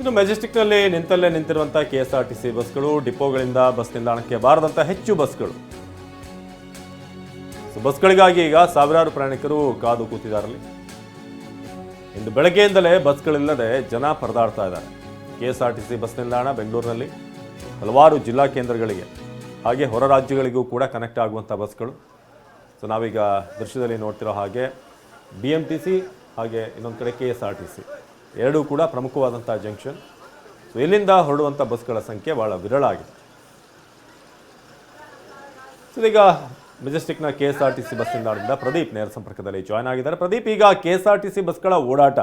ಇನ್ನು ಮೆಜೆಸ್ಟಿಕ್ನಲ್ಲಿ ನಿಂತಲ್ಲೇ ನಿಂತಿರುವಂಥ K S R T C ಬಸ್ಗಳು, ಡಿಪೋಗಳಿಂದ ಬಸ್ ನಿಲ್ದಾಣಕ್ಕೆ ಬಾರದಂಥ ಹೆಚ್ಚು ಬಸ್ಗಳು. ಸೊ ಬಸ್ಗಳಿಗಾಗಿ ಈಗ ಸಾವಿರಾರು ಪ್ರಯಾಣಿಕರು ಕಾದು ಕೂತಿದ್ದಾರಲ್ಲಿ ಇಂದು ಬೆಳಗ್ಗೆಯಿಂದಲೇ ಬಸ್ಗಳಿಲ್ಲದೆ ಜನ ಪರದಾಡ್ತಾ ಇದ್ದಾರೆ. K S R T C bus ನಿಲ್ದಾಣ ಬೆಂಗಳೂರಿನಲ್ಲಿ ಹಲವಾರು ಜಿಲ್ಲಾ ಕೇಂದ್ರಗಳಿಗೆ, ಹಾಗೆ ಹೊರ ರಾಜ್ಯಗಳಿಗೂ ಕೂಡ ಕನೆಕ್ಟ್ ಆಗುವಂಥ ಬಸ್ಗಳು. ಸೊ ನಾವೀಗ ದೃಶ್ಯದಲ್ಲಿ ನೋಡ್ತಿರೋ ಹಾಗೆ ಬಿ ಸಿ ಹಾಗೆ ಇನ್ನೊಂದು ಕಡೆ K S R T C ಎರಡೂ ಕೂಡ ಪ್ರಮುಖವಾದಂಥ ಜಂಕ್ಷನ್. ಸೊ ಇಲ್ಲಿಂದ ಹೊರಡುವಂಥ ಬಸ್ಗಳ ಸಂಖ್ಯೆ ಭಾಳ ವಿರಳ ಆಗಿದೆ. ಸೊ ಈಗ ಮೆಜೆಸ್ಟಿಕ್ನ K S R T C bus ನಿಲ್ದಾಣದಿಂದ ಪ್ರದೀಪ್ ನೇರ ಸಂಪರ್ಕದಲ್ಲಿ ಜಾಯ್ನ್ ಆಗಿದ್ದಾರೆ. ಪ್ರದೀಪ್, ಈಗ K S R T C ಬಸ್ಗಳ ಓಡಾಟ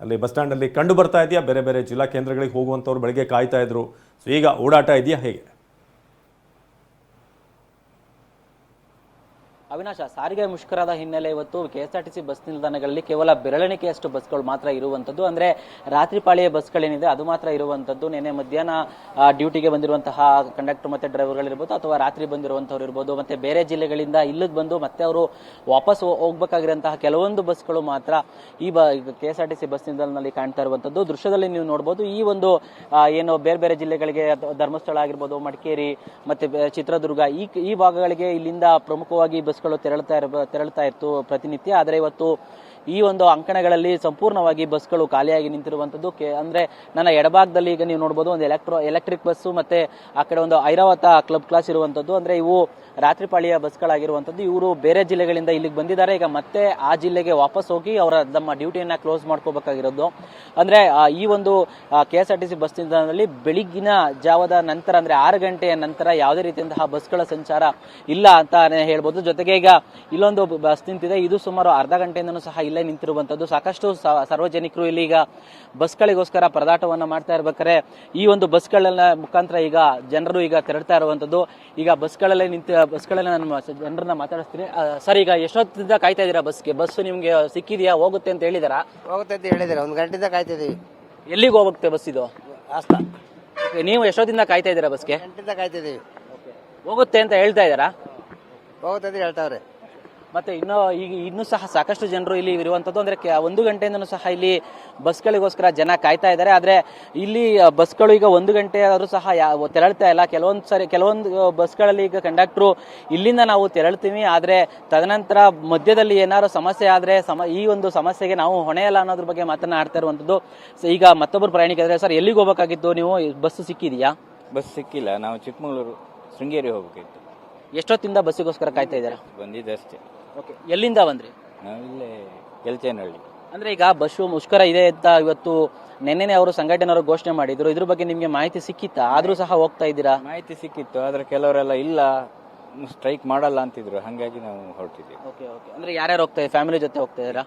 ಅಲ್ಲಿ ಬಸ್ ಸ್ಟ್ಯಾಂಡಲ್ಲಿ ಕಂಡು ಬರ್ತಾ ಇದೆಯಾ? ಬೇರೆ ಬೇರೆ ಜಿಲ್ಲಾ ಕೇಂದ್ರಗಳಿಗೆ ಹೋಗುವಂಥವ್ರು ಬೆಳಗ್ಗೆ ಕಾಯ್ತಾ ಇದ್ರು. ಸೊ ಈಗ ಓಡಾಟ ಇದೆಯಾ? ಹೇಗೆ? ಅವಿನಾಶ, ಸಾರಿಗೆ ಮುಷ್ಕರದ ಹಿನ್ನೆಲೆ ಇವತ್ತು K S R T C bus ನಿಲ್ದಾಣಗಳಲ್ಲಿ ಕೇವಲ ಬೆರಳೆಣಿಕೆಯಷ್ಟು ಬಸ್ಗಳು ಮಾತ್ರ ಇರುವಂಥದ್ದು. ಅಂದ್ರೆ ರಾತ್ರಿ ಪಾಳಿಯ ಬಸ್ಗಳೇನಿದೆ, ಅದು ಮಾತ್ರ ಇರುವಂಥದ್ದು. ನಿನ್ನೆ ಮಧ್ಯಾಹ್ನ ಡ್ಯೂಟಿಗೆ ಬಂದಿರುವಂತಹ ಕಂಡಕ್ಟರ್ ಮತ್ತೆ ಡ್ರೈವರ್ಗಳಿರ್ಬೋದು ಅಥವಾ ರಾತ್ರಿ ಬಂದಿರುವಂಥವ್ರು ಇರ್ಬೋದು, ಮತ್ತೆ ಬೇರೆ ಜಿಲ್ಲೆಗಳಿಂದ ಇಲ್ಲಿಗೆ ಬಂದು ಮತ್ತೆ ಅವರು ವಾಪಸ್ ಹೋಗ್ಬೇಕಾಗಿರುವಂತಹ ಕೆಲವೊಂದು ಬಸ್ಗಳು ಮಾತ್ರ ಈ ಬ K S R T C bus ನಿಲ್ದಾಣದಲ್ಲಿ ಕಾಣ್ತಾ ಇರುವಂಥದ್ದು. ದೃಶ್ಯದಲ್ಲಿ ನೀವು ನೋಡ್ಬೋದು, ಈ ಒಂದು ಏನು ಬೇರೆ ಬೇರೆ ಜಿಲ್ಲೆಗಳಿಗೆ ಧರ್ಮಸ್ಥಳ ಆಗಿರ್ಬೋದು, ಮಡಿಕೇರಿ ಮತ್ತೆ ಚಿತ್ರದುರ್ಗ, ಈ ಈ ಭಾಗಗಳಿಗೆ ಇಲ್ಲಿಂದ ಪ್ರಮುಖವಾಗಿ ಬಸ್ಗಳು ತೆರಳುತ್ತಾ ಇರ ತೆರಳುತ್ತಾ ಇತ್ತು ಪ್ರತಿನಿತ್ಯ. ಆದರೆ ಇವತ್ತು ಈ ಒಂದು ಅಂಕಣಗಳಲ್ಲಿ ಸಂಪೂರ್ಣವಾಗಿ ಬಸ್ಗಳು ಖಾಲಿಯಾಗಿ ನಿಂತಿರುವಂಥದ್ದು ಕೆ, ಅಂದ್ರೆ ನನ್ನ ಎಡಭಾಗದಲ್ಲಿ ಈಗ ನೀವು ನೋಡ್ಬೋದು ಒಂದು ಎಲೆಕ್ಟ್ರೋ, ಎಲೆಕ್ಟ್ರಿಕ್ ಬಸ್ಸು ಮತ್ತೆ ಆ ಕಡೆ ಒಂದು ಐರಾವತ ಕ್ಲಬ್ ಕ್ಲಾಸ್ ಇರುವಂಥದ್ದು ಅಂದ್ರೆ ಇವು ರಾತ್ರಿ ಪಾಳಿಯ ಬಸ್ಗಳಾಗಿರುವಂಥದ್ದು. ಇವರು ಬೇರೆ ಜಿಲ್ಲೆಗಳಿಂದ ಇಲ್ಲಿಗೆ ಬಂದಿದ್ದಾರೆ. ಈಗ ಮತ್ತೆ ಆ ಜಿಲ್ಲೆಗೆ ವಾಪಸ್ ಹೋಗಿ ಅವರ ನಮ್ಮ ಡ್ಯೂಟಿಯನ್ನ ಕ್ಲೋಸ್ ಮಾಡ್ಕೋಬೇಕಾಗಿರೋದು. ಅಂದ್ರೆ ಈ ಒಂದು K S R T C bus ನಿಲ್ದಾಣದಲ್ಲಿ ಬೆಳಿಗ್ಗಿನ ಜಾವದ ನಂತರ, ಅಂದ್ರೆ ಆರು ಗಂಟೆಯ ನಂತರ ಯಾವುದೇ ರೀತಿಯಂತಹ ಬಸ್ಗಳ ಸಂಚಾರ ಇಲ್ಲ ಅಂತ ಹೇಳ್ಬೋದು. ಜೊತೆಗೆ ಈಗ ಇಲ್ಲೊಂದು ಬಸ್ ನಿಂತಿದೆ. ಇದು ಸುಮಾರು ಅರ್ಧ ಗಂಟೆಯಿಂದನೂ ಸಹ ಇಲ್ಲೇ ನಿಂತಿರುವಂತದ್ದು ಸಾಕಷ್ಟು ಸಾರ್ವಜನಿಕರು ಇಲ್ಲಿ ಈಗ ಬಸ್ಗಳಿಗೋಸ್ಕರ ಪರದಾಟವನ್ನು ಮಾಡ್ತಾ ಇರ್ಬೇಕಾದ್ರೆ, ಈ ಒಂದು ಬಸ್ಗಳ ಮುಖಾಂತರ ಈಗ ಜನರು ಈಗ ತೆರಳ್ತಾ ಇರುವಂತದ್ದು ಈಗ ಬಸ್ಗಳಲ್ಲೇ ನಿಂತ ಬಸ್ಗಳಲ್ಲಿ ನಾನು ಜನರನ್ನ ಮಾತಾಡಿಸ್ತೀನಿ. ಸರ್ ಈಗ ಎಷ್ಟೊತ್ತಿಂದ ಕಾಯ್ತಾ ಇದ್ದೀರಾ ಬಸ್ಗೆ? ಬಸ್ ನಿಮ್ಗೆ ಸಿಕ್ಕಿದೆಯಾ? ಹೋಗುತ್ತೆ ಅಂತ ಹೇಳಿದಾರಾ? ಹೋಗುತ್ತೆ ಅಂತ ಹೇಳಿದಾರೆ. ಒಂದು ಗಂಟೆಯಿಂದ ಕಾಯ್ತಿದ್ದೀವಿ ಎಲ್ಲಿಗೆ ಹೋಗುತ್ತೆ ಬಸ್ ಇದು? ನೀವು ಎಷ್ಟೊತ್ತಿಂದ ಕಾಯ್ತಾ ಇದ್ದೀರಾ ಬಸ್ಗೆ? ಗಂಟೆಯಿಂದ ಕಾಯ್ತಿದ್ದೀವಿ ಹೋಗುತ್ತೆ ಅಂತ ಹೇಳ್ತಾ ಇದ್ದಾರಾ? ಹೋಗುತ್ತೆ ಅಂತ ಹೇಳ್ತಾವ್ರೆ. ಮತ್ತೆ ಇನ್ನು ಈಗ ಇನ್ನೂ ಸಹ ಸಾಕಷ್ಟು ಜನರು ಇಲ್ಲಿ ಇರುವಂಥದ್ದು ಅಂದರೆ ಒಂದು ಗಂಟೆಯಿಂದನೂ ಸಹ ಇಲ್ಲಿ ಬಸ್ಗಳಿಗೋಸ್ಕರ ಜನ ಕಾಯ್ತಾ ಇದ್ದಾರೆ. ಆದರೆ ಇಲ್ಲಿ ಬಸ್ಗಳು ಈಗ ಒಂದು ಗಂಟೆ ಆದರೂ ಸಹ ಯಾವ ತೆರಳ್ತಾ ಇಲ್ಲ. ಕೆಲವೊಂದು ಸರಿ ಕೆಲವೊಂದು ಬಸ್ಗಳಲ್ಲಿ ಈಗ ಕಂಡಕ್ಟ್ರು ಇಲ್ಲಿಂದ ನಾವು ತೆರಳ್ತೀವಿ. ಆದರೆ ತದನಂತರ ಮಧ್ಯದಲ್ಲಿ ಏನಾದ್ರು ಸಮಸ್ಯೆ ಆದರೆ ಸಮ ಈ ಒಂದು ಸಮಸ್ಯೆಗೆ ನಾವು ಹೊಣೆಯಲ್ಲ ಅನ್ನೋದ್ರ ಬಗ್ಗೆ ಮಾತನಾಡ್ತಾ ಇರುವಂಥದ್ದು ಸೊ ಈಗ ಮತ್ತೊಬ್ಬರು ಪ್ರಯಾಣಿಕರಿದ್ದಾರೆ ಸರ್ ಎಲ್ಲಿಗೆ ಹೋಗಬೇಕಾಗಿತ್ತು? ನೀವು ಬಸ್ ಸಿಕ್ಕಿದೆಯಾ? ಬಸ್ ಸಿಕ್ಕಿಲ್ಲ. ನಾವು ಚಿಕ್ಕಮಗಳೂರು ಶೃಂಗೇರಿ ಹೋಗಬೇಕಿತ್ತು. ಎಷ್ಟೊತ್ತಿಂದ ಬಸ್ಸಿಗೋಸ್ಕರ ಕಾಯ್ತಾ ಇದ್ದಾರೆ? ಬಂದಿದೆ ಅಷ್ಟೇ. ಓಕೆ ಎಲ್ಲಿಂದ ಬಂದ್ರಿ? ನಾವಿಲ್ಲೇ ಕೆಲ್ಚೇನಹಳ್ಳಿ. ಅಂದ್ರೆ ಈಗ ಬಸ್ಸು ಮುಷ್ಕರ ಇದೆ ಅಂತ ಇವತ್ತು ನೆನ್ನೆನೆ ಅವರು ಸಂಘಟನೆಯವರು ಘೋಷಣೆ ಮಾಡಿದ್ರು. ಇದ್ರ ಬಗ್ಗೆ ನಿಮ್ಗೆ ಮಾಹಿತಿ ಸಿಕ್ಕಿತ್ತಾ? ಆದ್ರೂ ಸಹ ಹೋಗ್ತಾ ಇದ್ದೀರಾ? ಮಾಹಿತಿ ಸಿಕ್ಕಿತ್ತು ಆದ್ರೆ ಕೆಲವರೆಲ್ಲ ಇಲ್ಲ ಸ್ಟ್ರೈಕ್ ಮಾಡಲ್ಲ ಅಂತಿದ್ರು. ಹಾಗಾಗಿ ನಾವು ಹೊರಟಿದ್ದೀವಿ. ಓಕೆ ಓಕೆ ಅಂದ್ರೆ ಯಾರ್ಯಾರು ಹೋಗ್ತಾ ಫ್ಯಾಮಿಲಿ ಜೊತೆ ಹೋಗ್ತಾ ಇದ್ದೀರಾ?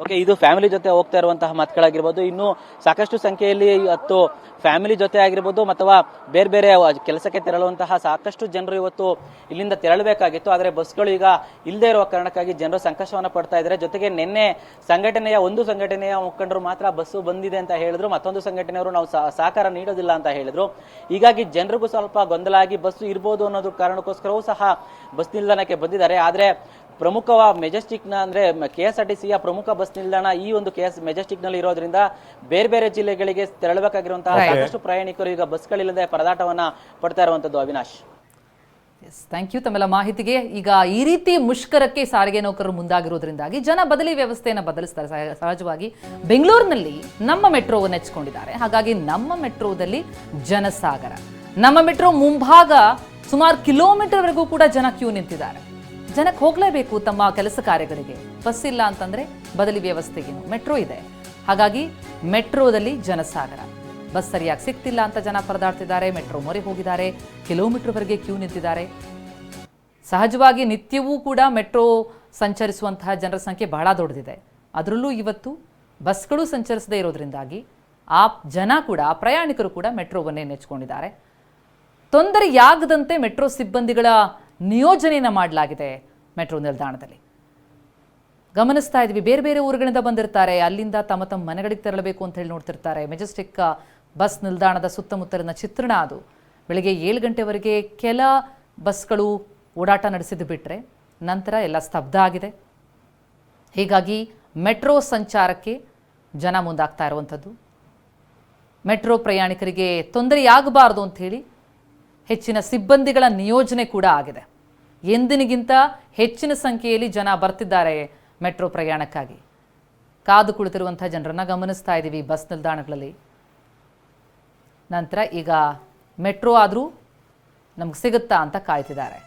ಓಕೆ, ಇದು ಫ್ಯಾಮಿಲಿ ಜೊತೆ ಹೋಗ್ತಾ ಇರುವಂತಹ ಮಾತುಗಳಾಗಿರ್ಬೋದು ಇನ್ನು ಸಾಕಷ್ಟು ಸಂಖ್ಯೆಯಲ್ಲಿ ಇವತ್ತು ಫ್ಯಾಮಿಲಿ ಜೊತೆ ಆಗಿರ್ಬೋದು ಅಥವಾ ಬೇರೆ ಬೇರೆ ಕೆಲಸಕ್ಕೆ ತೆರಳುವಂತಹ ಸಾಕಷ್ಟು ಜನರು ಇವತ್ತು ಇಲ್ಲಿಂದ ತೆರಳಬೇಕಾಗಿತ್ತು. ಆದರೆ ಬಸ್ಗಳು ಈಗ ಇಲ್ಲದೆ ಇರುವ ಕಾರಣಕ್ಕಾಗಿ ಜನರು ಸಂಕಷ್ಟವನ್ನು ಪಡ್ತಾ ಇದ್ದಾರೆ. ಜೊತೆಗೆ ನಿನ್ನೆ ಸಂಘಟನೆಯ ಒಂದು ಸಂಘಟನೆಯ ಮುಖಂಡರು ಮಾತ್ರ ಬಸ್ಸು ಬಂದಿದೆ ಅಂತ ಹೇಳಿದ್ರು. ಮತ್ತೊಂದು ಸಂಘಟನೆಯವರು ನಾವು ಸಹ- ಸಹಕಾರ ನೀಡೋದಿಲ್ಲ ಅಂತ ಹೇಳಿದ್ರು. ಹೀಗಾಗಿ ಜನರಿಗೂ ಸ್ವಲ್ಪ ಗೊಂದಲ ಆಗಿ ಬಸ್ಸು ಇರ್ಬೋದು ಅನ್ನೋದು ಕಾರಣಕ್ಕೋಸ್ಕರವೂ ಸಹ ಬಸ್ ನಿಲ್ದಾಣಕ್ಕೆ ಬಂದಿದ್ದಾರೆ. ಆದರೆ ಪ್ರಮುಖವ ಮೆಜೆಸ್ಟಿಕ್ನ ಅಂದ್ರೆ ಕೆ ಎಸ್ ಆರ್ ಟಿ ಸಿಯ ಪ್ರಮುಖ ಬಸ್ ನಿಲ್ದಾಣ ಈ ಒಂದು ಕೆ ಎಸ್ ಮೆಜೆಸ್ಟಿಕ್ನಲ್ಲಿ ಇರೋದ್ರಿಂದ ಬೇರೆ ಬೇರೆ ಜಿಲ್ಲೆಗಳಿಗೆ ತೆರಳಬೇಕಾಗಿರುವಂತಹ ಸಾಕಷ್ಟು ಪ್ರಯಾಣಿಕರು ಈಗ ಬಸ್ಗಳಿಲ್ಲದೆ ಪರದಾಟವನ್ನ ಪಡ್ತಾ ಇರುವಂತದ್ದು ಅವಿನಾಶ್. ಎಸ್ ಥ್ಯಾಂಕ್ ಯು ತಮ್ಮೆಲ್ಲ ಮಾಹಿತಿಗೆ. ಈಗ ಈ ರೀತಿ ಮುಷ್ಕರಕ್ಕೆ ಸಾರಿಗೆ ನೌಕರರು ಮುಂದಾಗಿರೋದ್ರಿಂದಾಗಿ ಜನ ಬದಲಿ ವ್ಯವಸ್ಥೆಯನ್ನು ಬದಲಿಸ್ತಾರೆ. ಸಹಜವಾಗಿ ಬೆಂಗಳೂರಿನಲ್ಲಿ ನಮ್ಮ ಮೆಟ್ರೋವನ್ನು ನೆಚ್ಚಿಕೊಂಡಿದ್ದಾರೆ ಹಾಗಾಗಿ ನಮ್ಮ ಮೆಟ್ರೋದಲ್ಲಿ ಜನಸಾಗರ. ನಮ್ಮ ಮೆಟ್ರೋ ಮುಂಭಾಗ ಸುಮಾರು ಕಿಲೋಮೀಟರ್ವರೆಗೂ ಕೂಡ ಜನ ಕ್ಯೂ ನಿಂತಿದ್ದಾರೆ. ಜನಕ್ಕೆ ಹೋಗಲೇಬೇಕು ತಮ್ಮ ಕೆಲಸ ಕಾರ್ಯಗಳಿಗೆ. ಬಸ್ ಇಲ್ಲ ಅಂತಂದ್ರೆ ಬದಲಿ ವ್ಯವಸ್ಥೆಗೇನು ಮೆಟ್ರೋ ಇದೆ. ಹಾಗಾಗಿ ಮೆಟ್ರೋದಲ್ಲಿ ಜನಸಾಗರ. ಬಸ್ ಸರಿಯಾಗಿ ಸಿಗ್ತಿಲ್ಲ ಅಂತ ಜನ ಪರದಾಡ್ತಿದ್ದಾರೆ, ಮೆಟ್ರೋ ಮೊರೆ ಹೋಗಿದ್ದಾರೆ ಕಿಲೋಮೀಟರ್ವರೆಗೆ ಕ್ಯೂ ನಿಂತಿದ್ದಾರೆ. ಸಹಜವಾಗಿ ನಿತ್ಯವೂ ಕೂಡ ಮೆಟ್ರೋ ಸಂಚರಿಸುವಂತಹ ಜನರ ಸಂಖ್ಯೆ ಬಹಳ ದೊಡ್ಡದಿದೆ. ಅದರಲ್ಲೂ ಇವತ್ತು ಬಸ್ಗಳು ಸಂಚರಿಸದೇ ಇರೋದ್ರಿಂದಾಗಿ ಆ ಜನ ಕೂಡ, ಆ ಪ್ರಯಾಣಿಕರು ಕೂಡ ಮೆಟ್ರೋವನ್ನೇ ನೆಚ್ಕೊಂಡಿದ್ದಾರೆ. ತೊಂದರೆಯಾಗದಂತೆ ಮೆಟ್ರೋ ಸಿಬ್ಬಂದಿಗಳ ನಿಯೋಜನೆಯನ್ನು ಮಾಡಲಾಗಿದೆ. ಮೆಟ್ರೋ ನಿಲ್ದಾಣದಲ್ಲಿ. ಗಮನಿಸ್ತಾ ಇದ್ವಿ, ಬೇರೆ ಬೇರೆ ಊರುಗಳಿಂದ ಬಂದಿರ್ತಾರೆ, ಅಲ್ಲಿಂದ ತಮ್ಮ ತಮ್ಮ ಮನೆಗಳಿಗೆ ತೆರಳಬೇಕು ಅಂತ ಹೇಳಿ ನೋಡ್ತಿರ್ತಾರೆ. ಮೆಜೆಸ್ಟಿಕ್, ಬಸ್ ನಿಲ್ದಾಣದ ಸುತ್ತಮುತ್ತಲಿನ ಚಿತ್ರಣ ಅದು. ಬೆಳಗ್ಗೆ ಏಳು ಗಂಟೆವರೆಗೆ ಕೆಲ ಬಸ್ಗಳು ಓಡಾಟ ನಡೆಸಿದ್ದು ಬಿಟ್ಟರೆ ನಂತರ ಎಲ್ಲ ಸ್ತಬ್ಧ ಆಗಿದೆ. ಹೀಗಾಗಿ ಮೆಟ್ರೋ ಸಂಚಾರಕ್ಕೆ ಜನ ಮುಂದಾಗ್ತಾ ಇರುವಂಥದ್ದು. ಮೆಟ್ರೋ ಪ್ರಯಾಣಿಕರಿಗೆ ತೊಂದರೆಯಾಗಬಾರ್ದು ಅಂಥೇಳಿ ಹೆಚ್ಚಿನ ಸಿಬ್ಬಂದಿಗಳ ನಿಯೋಜನೆ ಕೂಡ ಆಗಿದೆ. ಎಂದಿನಿಗಿಂತ ಹೆಚ್ಚಿನ ಸಂಖ್ಯೆಯಲ್ಲಿ ಜನ ಬರ್ತಿದ್ದಾರೆ ಮೆಟ್ರೋ ಪ್ರಯಾಣಕ್ಕಾಗಿ. ಕಾದು ಕುಳಿತಿರುವಂಥ ಜನರನ್ನು ಗಮನಿಸ್ತಾ ಇದ್ದೀವಿ ಬಸ್ ನಿಲ್ದಾಣಗಳಲ್ಲಿ. ನಂತರ ಈಗ ಮೆಟ್ರೋ ಆದರೂ ನಮ್ಗೆ ಸಿಗುತ್ತಾ ಅಂತ ಕಾಯ್ತಿದ್ದಾರೆ.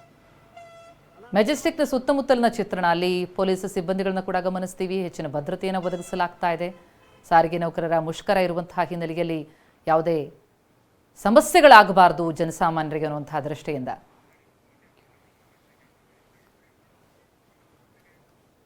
ಮೆಜೆಸ್ಟಿಕ್ನ ಸುತ್ತಮುತ್ತಲಿನ ಚಿತ್ರಣ, ಅಲ್ಲಿ ಪೊಲೀಸ್ ಸಿಬ್ಬಂದಿಗಳನ್ನ ಕೂಡ ಗಮನಿಸ್ತೀವಿ. ಹೆಚ್ಚಿನ ಭದ್ರತೆಯನ್ನು ಒದಗಿಸಲಾಗ್ತಾ ಇದೆ. ಸಾರಿಗೆ ನೌಕರರ ಮುಷ್ಕರ ಇರುವಂತಹ ಹಿನ್ನೆಲೆಯಲ್ಲಿ ಯಾವುದೇ ಸಮಸ್ಯೆಗಳಾಗಬಾರ್ದು ಜನಸಾಮಾನ್ಯರಿಗೆ ಅನ್ನುವಂತಹ ದೃಷ್ಟಿಯಿಂದ.